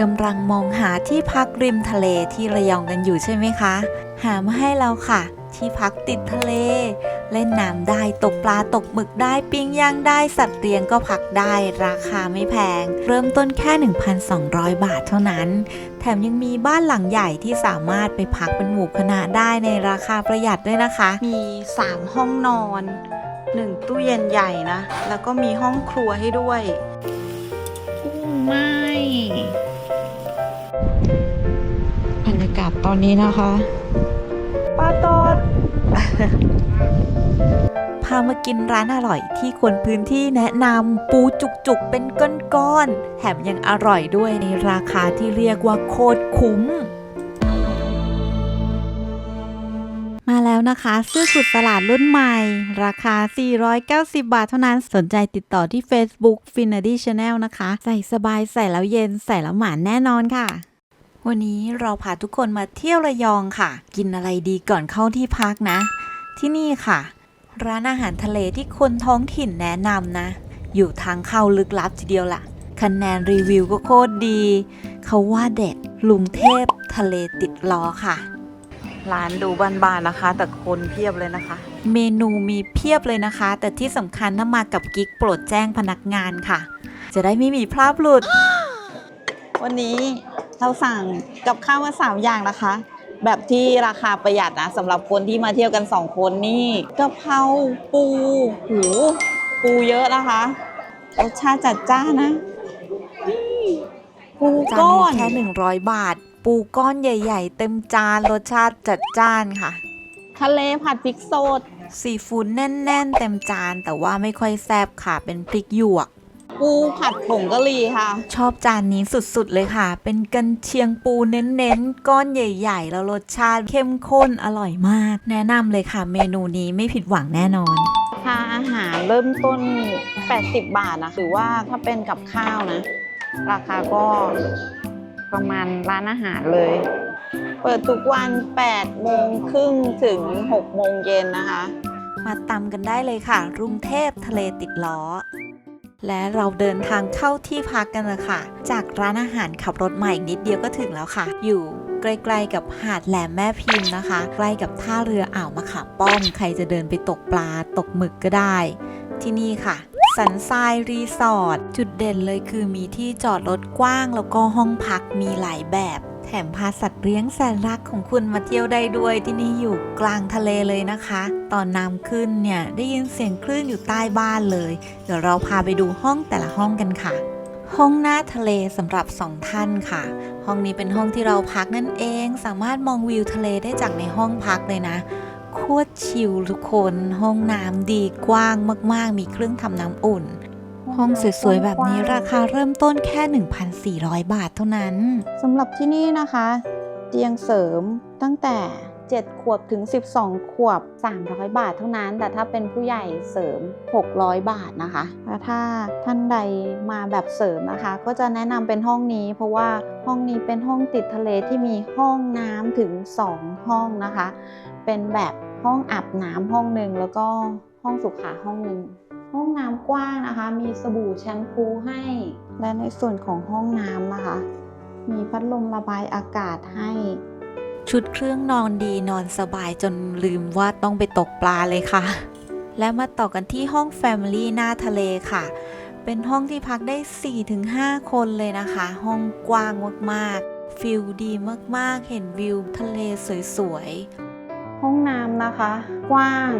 กำลังมองหาที่พักริมทะเลที่ระยองกันอยู่ใช่ไหมคะ หามาให้เราค่ะ ที่พักติดทะเล เล่นน้ำได้ตกปลาตกหมึกได้ปิ้งย่างได้สัตว์เลี้ยงก็พักได้ราคาไม่แพง เริ่มต้นแค่ 1,200 บาทเท่านั้น แถมยังมีบ้านหลังใหญ่ที่สามารถไปพักเป็นหมู่คณะได้ในราคาประหยัดด้วยนะคะ มี 3 ห้องนอน1ตู้เย็นใหญ่นะ แล้วก็มีห้องครัวให้ด้วย กุ้งไม่ ตอนนี้นะคะปลาตอดพามากินร้านอร่อยที่คนพื้นที่แนะนำปูจุกๆเป็นก้อนๆแถมยังอร่อยด้วยในราคาที่เรียกว่าโคตรคุ้ม มาแล้วนะคะเสื้อสุดตลาดรุ่นใหม่ ราคา 490 บาทเท่านั้นสนใจติดต่อที่ Facebook f i n a d y Channel นะคะ ใส่สบายใส่แล้วเย็นใส่แล้วหมานแน่นอนค่ะ วันนี้เราพาทุกคนมาเที่ยวระยองค่ะ กินอะไรดีก่อนเข้าที่พักนะ ที่นี่ค่ะ ร้านอาหารทะเลที่คนท้องถิ่นแนะนำนะ อยู่ทางเข้าลึกลับทีเดียวล่ะคะแนนรีวิวก็โคตรดี เขาว่าเด็ดลุงเทพทะเลติดล้อค่ะ ร้านดูบานๆนะคะ แต่คนเพียบเลยนะคะ เมนูมีเพียบเลยนะคะ แต่ที่สำคัญถ้ามากับกิ๊กโปรดแจ้งพนักงานค่ะ จะได้ไม่มีพลาดหลุด วันนี้ เราสั่งกับข้าวมาสามอย่างนะคะ แบบที่ราคาประหยัดนะสำหรับคนที่มาเที่ยวกันสองคนนี่กะเพราปูหูปูเยอะนะคะรสชาติจัดจ้านนะนี่ปูจานก้อนี้นแค่100บาท ปูก้อนใหญ่ ๆ เต็มจานรสชาติจัดจ้านค่ะ ทะเลผัดพริกสดซีฟู้ดแน่น ๆ เต็มจานแต่ว่าไม่ค่อยแซ่บค่ะเป็นพริกหยวก ปูผัดผงกะหรี่ค่ะ ชอบจานนี้สุดๆเลยค่ะ เป็นกันเชียงปูเน้นๆ ก้อนใหญ่ๆ แล้วรสชาติเข้มข้นอร่อยมาก แนะนำเลยค่ะ เมนูนี้ไม่ผิดหวังแน่นอนค่าอาหารเริ่มต้น 80 บาทนะหรือว่าถ้าเป็นกับข้าวนะ ราคาก็ประมาณร้านอาหารเลย เปิดทุกวัน8โมงครึ่งถึง6โมงเย็นนะคะ มาตำกันได้เลยค่ะกรุงเทพทะเลติดล้อ และเราเดินทางเข้าที่พักกันเลยค่ะ จากร้านอาหารขับรถมาอีกนิดเดียวก็ถึงแล้วค่ะ อยู่ใกล้ๆกับหาดแหลมแม่พิมพ์นะคะ ใกล้กับท่าเรืออ่าวมะขามป้อม ใครจะเดินไปตกปลาตกหมึกก็ได้ ที่นี่ค่ะสันทรายรีสอร์ทจุดเด่นเลยคือมีที่จอดรถกว้างแล้วก็ห้องพักมีหลายแบบ แถมพาสัตว์เลี้ยงแสนรักของคุณมาเที่ยวได้ด้วยที่นี่อยู่กลางทะเลเลยนะคะ ตอนน้ำขึ้นเนี่ยได้ยินเสียงคลื่นอยู่ใต้บ้านเลย เดี๋ยวเราพาไปดูห้องแต่ละห้องกันค่ะ ห้องหน้าทะเลสำหรับสองท่านค่ะ ห้องนี้เป็นห้องที่เราพักนั่นเอง สามารถมองวิวทะเลได้จากในห้องพักเลยนะโคตรชิลทุกคน ห้องน้ำดีกว้างมาก ๆ มีเครื่องทำน้ำอุ่น ห้องสวยๆ แบบนี้ราคาเริ่มต้นแค่ 1,400 บาทเท่านั้นสำหรับที่นี่นะคะ เตียงเสริมตั้งแต่ 7 ขวบถึง 12 ขวบ 300 บาทเท่านั้น แต่ถ้าเป็นผู้ใหญ่เสริม 600 บาทนะคะถ้าท่านใดมาแบบเสริมนะคะ ก็จะแนะนำเป็นห้องนี้ เพราะว่าห้องนี้เป็นห้องติดทะเลที่มีห้องน้ำถึง 2 ห้องนะคะ เป็นแบบห้องอาบน้ำห้องหนึ่งแล้วก็ห้องสุขาห้องหนึ่ง ห้องน้ำกว้างนะคะ มีสบู่แชมพูให้ และในส่วนของห้องน้ำนะคะ มีพัดลมระบายอากาศให้ ชุดเครื่องนอนดีนอนสบายจนลืมว่าต้องไปตกปลาเลยค่ะ และมาต่อกันที่ห้อง Family หน้าทะเลค่ะ เป็นห้องที่พักได้ 4-5 คนเลยนะคะ ห้องกว้างมากๆฟิลดีมากๆ เห็นวิวทะเลสวยๆ ห้องน้ำนะคะ กว้าง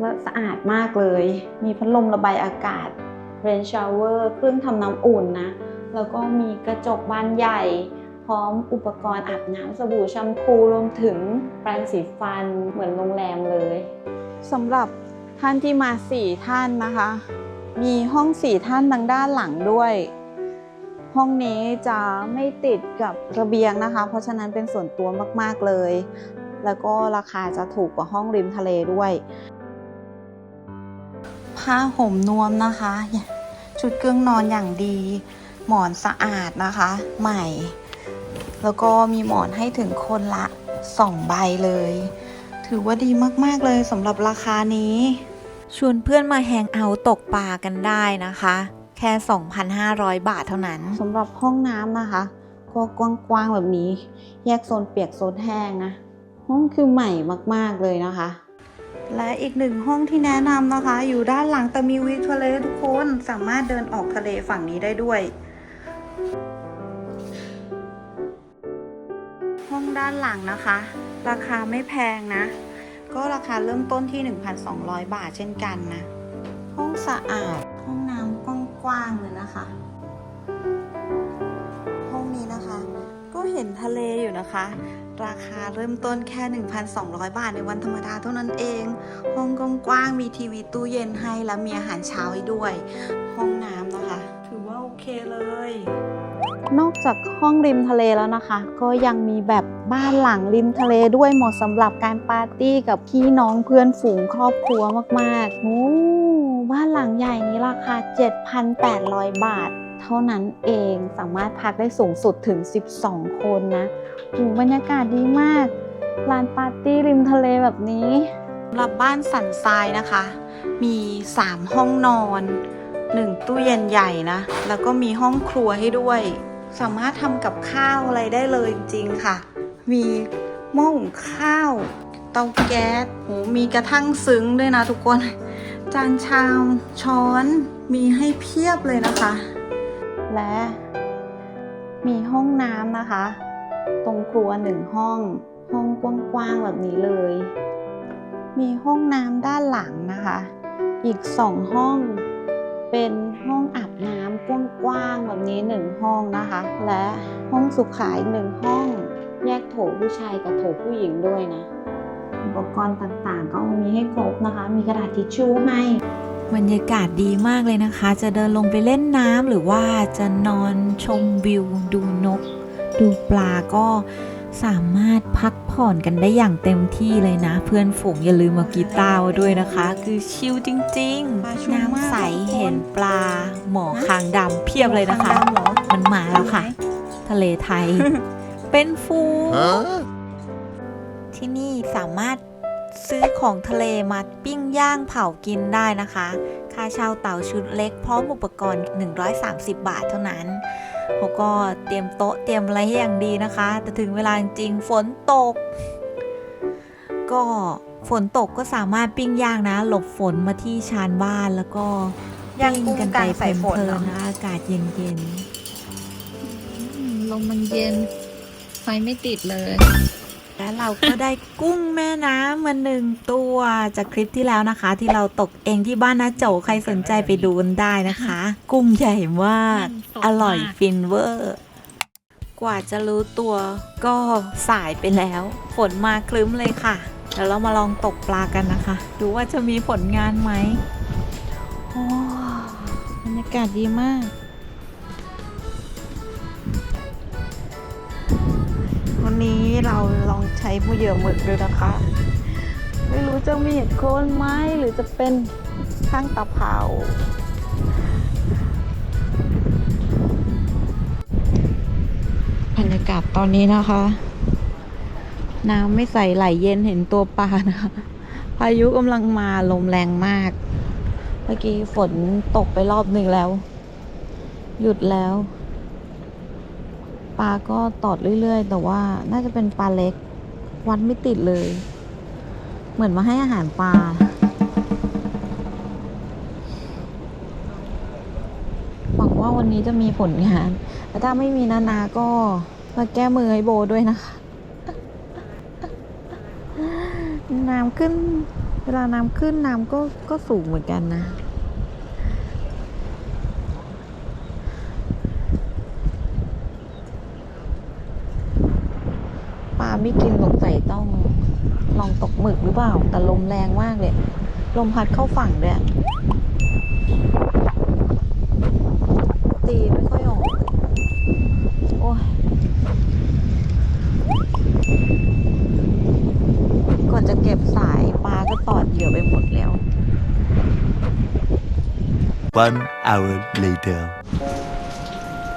และสะอาดมากเลย มีพัดลมระบายอากาศเรนชาวเวอร์เครื่องทำน้ำอุ่นนะ แล้วก็มีกระจกบานใหญ่ พร้อมอุปกรณ์อาบน้ำสบู่แชมพูรวมถึงแปรงสีฟันเหมือนโรงแรมเลยสำหรับท่านที่มา4ท่านนะคะ มีห้อง4ท่านทางด้านหลังด้วย ห้องนี้จะไม่ติดกับระเบียงนะคะ เพราะฉะนั้นเป็นส่วนตัวมากๆเลย แล้วก็ราคาจะถูกกว่าห้องริมทะเลด้วย ผ้าห่มนวมนะคะ ชุดเครื่องนอนอย่างดี หมอนสะอาดนะคะ ใหม่ แล้วก็มีหมอนให้ถึงคนละ2ใบเลย ถือว่าดีมากๆเลยสำหรับราคานี้ ชวนเพื่อนมาแฮงเอาท์ตกปลากันได้นะคะ แค่ 2,500 บาทเท่านั้นสำหรับห้องน้ำนะคะคก็กว้างๆแบบนี้ แยกโซนเปียกโซนแห้งนะห้องคือใหม่มากๆเลยนะคะ และอีกหนึ่งห้องที่แนะนำนะคะ อยู่ด้านหลังแต่มีวิวทะเลทุกคนสามารถเดินออกทะเลฝั่งนี้ได้ด้วย ห้องด้านหลังนะคะ ราคาไม่แพงนะ ก็ราคาเริ่มต้นที่ 1,200 บาทเช่นกันนะ ห้องสะอาดห้องน้ำกว้างๆเลยนะคะ ห้องนี้นะคะ ก็เห็นทะเลอยู่นะคะ ราคาเริ่มต้นแค่ 1,200 บาทในวันธรรมดาเท่านั้นเอง ห้องกว้างๆมีทีวีตู้เย็นให้และมีอาหารเช้าให้ด้วย ห้องน้ำนะคะ ถือว่าโอเคเลยนอกจากห้องริมทะเลแล้วนะคะ ก็ยังมีแบบบ้านหลังริมทะเลด้วยเหมาะสำหรับการปาร์ตี้กับพี่น้องเพื่อนฝูงครอบครัวมากๆโอ้บ้านหลังใหญ่นี้ราคา 7,800 บาท เท่านั้นเองสามารถพักได้สูงสุดถึง 12 คนนะ โอ้บรรยากาศดีมากลานปาร์ตี้ริมทะเลแบบนี้สำหรับบ้านสันทรายนะคะ มี 3 ห้องนอน 1 ตู้เย็นใหญ่นะ แล้วก็มีห้องครัวให้ด้วย สามารถทำกับข้าวอะไรได้เลยจริงๆค่ะ มีหม้อหุงข้าว เตาแก๊สโหมีกระทั่งซึ้งด้วยนะทุกคน จานชามช้อนมีให้เพียบเลยนะคะ และมีห้องน้ำนะคะ ตรงครัวหนึ่งห้อง ห้องกว้างๆแบบนี้เลย มีห้องน้ำด้านหลังนะคะ อีกสองห้องเป็นห้องอาบน้ำกว้างๆแบบนี้หนึ่งห้องนะคะ และห้องสุขาอีกหนึ่งห้อง แยกโถผู้ชายกับโถผู้หญิงด้วยนะ อุปกรณ์ต่างๆ ก็มีให้ครบนะคะ มีกระดาษทิชชู่ให้บรรยากาศดีมากเลยนะคะ จะเดินลงไปเล่นน้ำหรือว่าจะนอนชมวิวดูนก ดูปลาก็สามารถพักผ่อนกันได้อย่างเต็มที่เลยนะ เพื่อนฝูงอย่าลืมมากีตาร์มาด้วยนะคะ คือชิลจริงปลาชูๆน้ำใสเห็นปลา หมอคางดำเพียบเลยนะคะทางดำเหรอมันมาแล้วค่ะ ทะเลไทย เป็นฟูงที่นี่สามารถซื้อของทะเลมาปิ้งย่างเผากินได้นะคะ ค่าเช่าเต่าชุดเล็กพร้อมอุปกรณ์ 130 บาทเท่านั้น เขาก็เตรียมโต๊ะเตรียมอะไรให้อย่างดีนะคะ แต่ถึงเวลาจริงๆฝนตก ก็ฝนตกก็สามารถปิ้งย่างนะ หลบฝนมาที่ชานบ้านแล้วก็ย่างปิ้งกุ้งกันไปกลางสายฝนเพลิเหรอนๆนะอากาศเย็นๆลมมันเย็นไฟไม่ติดเลย และเราก็ได้กุ้งแม่น้ำมาหนึ่งตัวจากคลิปที่แล้วนะคะ ที่เราตกเองที่บ้านนาโจใครสนใจไปดูกันได้นะคะ กุ้งใหญ่มากสดมาก อร่อยฟินเวอร์ กว่าจะรู้ตัวก็สายไปแล้ว ฝนมาคลึ้มเลยค่ะ เดี๋ยวเรามาลองตกปลากันนะคะ ดูว่าจะมีผลงานไหมโอ้บรรยากาศดีมาก นนี้เราลองใช้ผู้เหยื่อหมึกดูนะคะ ไม่รู้จะมีเห็ดโคนไหมหรือจะเป็นข้างตะเภาบรรยากาศตอนนี้นะคะ น้ำไม่ใสไหลเย็นเห็นตัวปลานะคะ พายุกำลังมาลมแรงมาก เมื่อกี้ฝนตกไปรอบหนึ่งแล้ว หยุดแล้ว ปลาก็ตอดเรื่อยๆ แต่ว่าน่าจะเป็นปลาเล็ก วัดไม่ติดเลย เหมือนมาให้อาหารปลา หวังว่าวันนี้จะมีผลงานแต่ถ้าไม่มีนานาก็มาแก้มือให้โบด้วยนะคะน้ำขึ้น เวลาน้ำขึ้นน้ำก็ก็สูงเหมือนกันนะ ปลา ไม่กินสงสัยต้องลองตกหมึกหรือเปล่า แต่ลมแรงมากเลย ลมพัดเข้าฝั่งด้วยอะตีไม่ค่อยออกเลยโอ้ยก่อนจะเก็บสายปลาก็ตอดเหยื่อไปหมดแล้ว One hour later.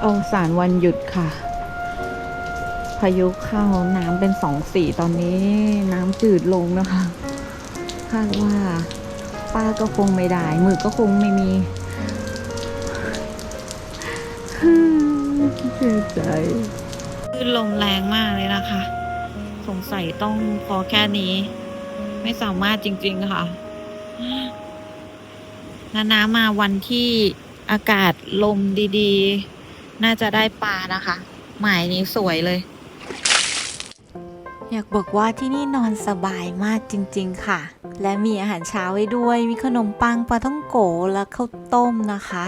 เอาสารวันหยุดค่ะ พายุเข้าน้ำเป็นสองสีตอนนี้น้ำจืดลงนะคะคาดว่าป้าก็คงไม่ได้มือก็คงไม่มีเสียใจขึ้นลมแรงมากเลยนะคะ สงสัยต้องพอแค่นี้ ไม่สามารถจริง ๆ ค่ะนาน้ามาวันที่อากาศลมดี ๆ น่าจะได้ปลานะคะ หมายนี้สวยเลยากบอกว่าที่นี่นอนสบายมากจริงๆค่ะ และมีอาหารเช้าให้ด้วย มีขนมปังปลาท่องโกและข้าวต้มนะคะ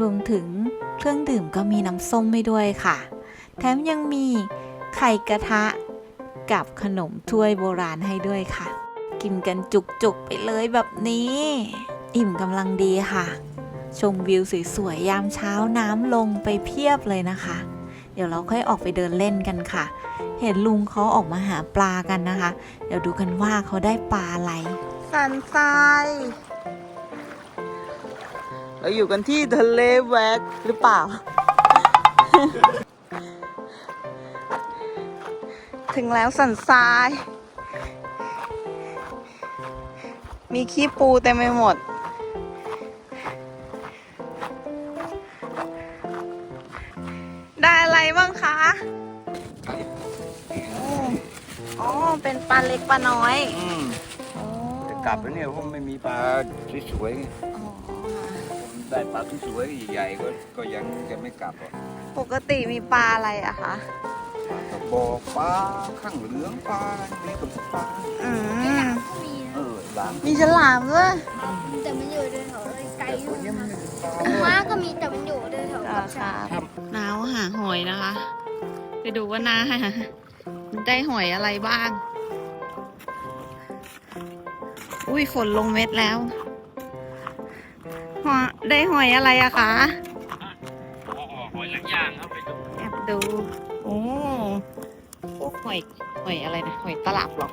รวมถึงเครื่องดื่มก็มีน้ำส้มให้ด้วยค่ะ แถมยังมีไข่กระทะกับขนมถ้วยโบราณให้ด้วยค่ะ กินกันจุกๆไปเลยแบบนี้ อิ่มกำลังดีค่ะ ชมวิวสวยๆยามเช้าน้ำลงไปเพียบเลยนะคะ เดี๋ยวเราค่อยออกไปเดินเล่นกันค่ะ เห็นลุงเขาออกมาหาปลากันนะคะ เดี๋ยวดูกันว่าเขาได้ปลาอะไรสันทรายเราอยู่กันที่ทะเลแวกหรือเปล่า ถึงแล้วสันทราย มีขี้ปูเต็มไปหมดได้ ป็นปลาเล็กปลาน้อยอืมอ๋อจะกลับแล้วเนี่ยเพราะไม่มีปลาสวยๆไงอ๋อผมได้ปลาสวยๆใหญ่ๆก็ก็ยังจะไม่กลับหรอกปกติมีปลาอะไรอะคะปลากระบอกปลาข้างเหลืองปลามีกับปลาอืมเออหลามมีฉลามด้วยแต่มันอยู่แถวไกลแต่อคยู่นนี้นะมันคะเป็นปลาม้าก็มีแต่มันอยู่แถวกับชาน้าวหาหอยนะคะ ไปดูว่าน้าได้หอยอะไรบ้าง อุ้ยฝนลงเม็ดแล้วหอได้หอยอะไรอะคะหอยย่างครับไปดูแอบดู โอ้พวกหอยหอยอะไรนะหอยตลับหรอ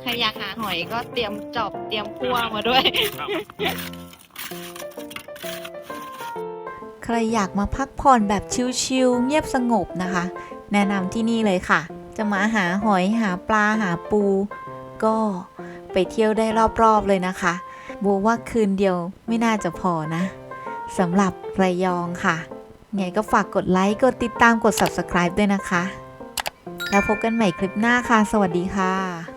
ใครอยากหาหอยก็เตรียมจอบเตรียมพั่วมาด้วย ใครอยากมาพักผ่อนแบบชิลๆเงียบสงบนะคะ แนะนำที่นี่เลยค่ะ จะมาหาหอยหาปลาหาปู ก็ไปเที่ยวได้รอบๆเลยนะคะบัวว่าคืนเดียวไม่น่าจะพอนะสำหรับระยองค่ะไงก็ฝากกดไลค์ กดติดตามกด subscribe ด้วยนะคะ แล้วพบกันใหม่คลิปหน้าค่ะ สวัสดีค่ะ